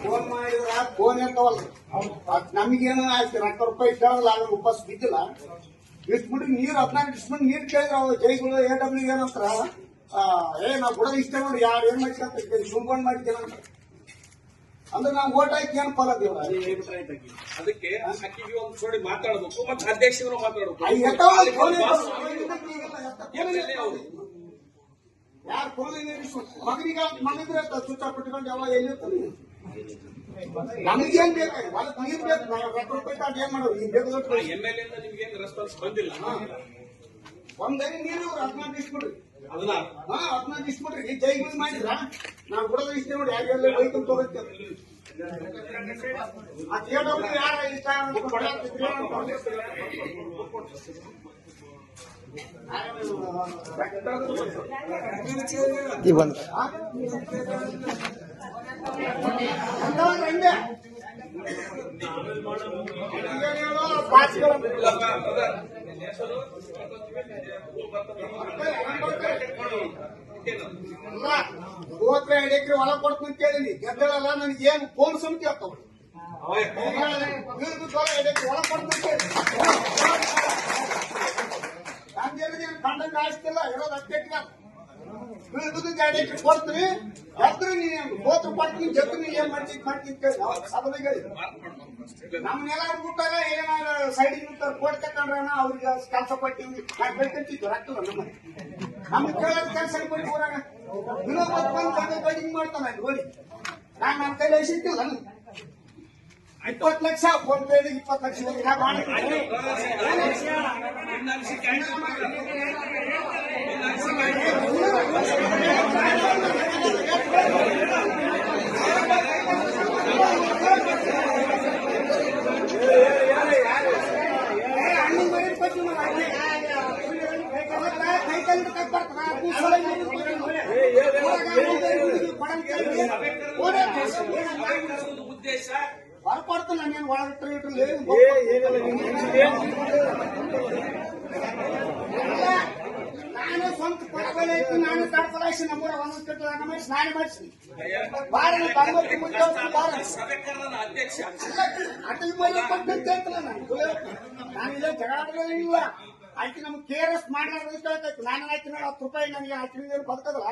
Phone ಮಾಡಿದ್ರ phone ಇರ್ತಾವಲ್ಲ ನಮಗೇನ ಆಯ್ತು ರೊಕ್ಕ ರೂಪಾಯಿ ಕೇಳಲ್ಲ ಅದ್ರ ಉಪವಾಸ ಬಿದ್ದಿಲ್ಲ ಇಟ್ಬಿಟ್ಟು ಬಿಟ್ಟು ನೀರು ಹದಿನಾಲ್ಕು ಇಟ್ಬಿಟ್ಟು ನೀರು ಕೇಳಿದ್ರೆ ಅವ್ರು ಜೈಗಳು ಎ ಡಬ್ಲ್ಯೂ ಏನಂತಾರ ಏ ನಾವು ಬಿಡೋದು ಇಷ್ಟ ನೋಡಿ ಯಾರು ಏನ್ ಮಾಡ್ತಾರೆ ಸುಮ್ಕೊಂಡ್ ಮಾಡಿದ್ದೇನೆ ಅಂತ ಅಂದ್ರೆ ನಾವು ಓಟ್ ಹಾಕಿ ಏನ್ ದೇವ್ರ ಅದಕ್ಕೆ ಅಕ್ಕಿಗೆ ಒಂದು ನೋಡಿ ಮಾತಾಡಬೇಕು ಮತ್ತೆ ಅಧ್ಯಕ್ಷರು ಮಾತಾಡಬೇಕು ಯಾರು ಫೋನ್ ಮಗನಿಗೆ ಮಗನಿದ್ರೆ ಸ್ವಿಚ್ ಆಫ್ ಯಾವಾಗ ಯಾವ ಎಲ್ಲಿ ನಮಗೇನ್ ಬೇಕು? ಹೊಲಕ್ ನೀರ್ ಬೇಕು. ನಾವು ರೊಕ್ಕ ರೂಪಾಯಿ ತಗೊಂಡು ಏನ್ ಮಾಡೋದು? ಈಗ ಬೇಕು ದೊಡ್ಡ ಎಂ ಎಲ್ ಎ ನಿಮ್ಗೆ ಏನು ರೆಸ್ಪಾನ್ಸ್ ಬಂದಿಲ್ಲ? ಒಂದೇ ನೀರು ಹದಿನಾಲ್ಕು ಇಸ್ಬಿಡ್ರಿ ಹಾ ಹದಿನಾಲ್ಕು ಇಸ್ಬಿಡ್ರಿ ಜೈ ಜೈಗಳು ಮಾಡಿದ್ರ? ನಾವು ಬಿಡೋದು ಇಷ್ಟೇ ನೋಡಿ. ಯಾರ್ಯಾರ ಬೈಕ್ ತಗೋತೇವೆ ಆ ಕೇಳೋರು ಯಾರ ಇಷ್ಟ ಹೋದ್ರೆ ಎರಡು ಎಕರೆ ಹೊಲ ಕೊಡ್ತೀನಿ ಅಂತ ಕೇಳಿನಿ ಗೆದ್ದಳಲ್ಲ ನನಗೆ ಏನು ಫೋನ್ ಸಮಿತಿ ಆಗ್ತಾವ ಎರಡು ಎಕರೆ ಹೊಲ ಕೊಡ್ತೀನಿ ಕೇಳಿ ಕಂಡಂಗೆ ಆಯ್ತಿಲ್ಲ ಇರೋದು ಅಷ್ಟೇ ತಕೊಂಡ್ರ ಅವ್ರಿಗೆ ಕೆಲಸ ಮಾಡ್ತಾನೆ ಅಲ್ಲಿ ನಾನು ನನ್ನ ಕೈಲಿ ಎಸಿಟ್ಟಿಲ್ಲ ಇಪ್ಪತ್ತು ಲಕ್ಷ ಫೋನ್ ಪೇ ಇಪ್ಪತ್ತು ಲಕ್ಷ ನಾ ಮಾಡ್ತೀನಿ. ನಿನ್ನ ಅನಿಸಿಕೆ ಆಯ್ತು. ಏ, ಹಣ್ಣಿನ ಮರಿ ಕೊಟ್ಟು ನಾವು ಅಲ್ಲಿ. ಅವತ್ತ ಕೈ ಕಾಲು ಹಿಡ್ಕೊಂಡ್ ಬರ್ತಾನ, ಆ ಕೂಸಲ ಇಲ್ಲಿ ಕೊಟ್ಟು ಊರಾಗ ಹುಡುಗರು ಹುಡುಗಿ ಕೊಡಂಗ್ ಕೇಳಿ, ಓಡೇ ಒಂದು ಉದ್ದೇಶ ಹೊರಕೊಡ್ತಾನೆ ನಾನೇನು ಒಳಗಿಟ್ರೆ ಇಟ್ರಲ್ಲಿ ನಾನು ಸ್ವಂತ ಕೊಡಬಲ್ಲ ಇತ್ತು ನಾನು ತಡ್ಕೊಲಾಯಿಸಿ ನಮ್ಮೂರ ಒಂದೊಂದು ಮಾಡಿಸಿ ನಾನು ಮಾಡಿಸಿ ಬಾರ ಮುಂದೆ ಬಾರ ಅಟಲ್ ಮೇಲೆ ಕೊಟ್ಟಂತ ನಾನು. ನಾನು ಇಲ್ಲ ಜಗಳ ಇಲ್ಲ. ಆಯ್ತು ನಮ್ಗೆ ಕೇರ್ ಎಸ್ ಮಾಡ್ಲಾರ್ದು ನಾನು ಆಯ್ತು ನೋಡಿ ಹತ್ತು ರೂಪಾಯಿ ನನಗೆ ಆಯ್ತು ಬದುಕದಲ್ಲ?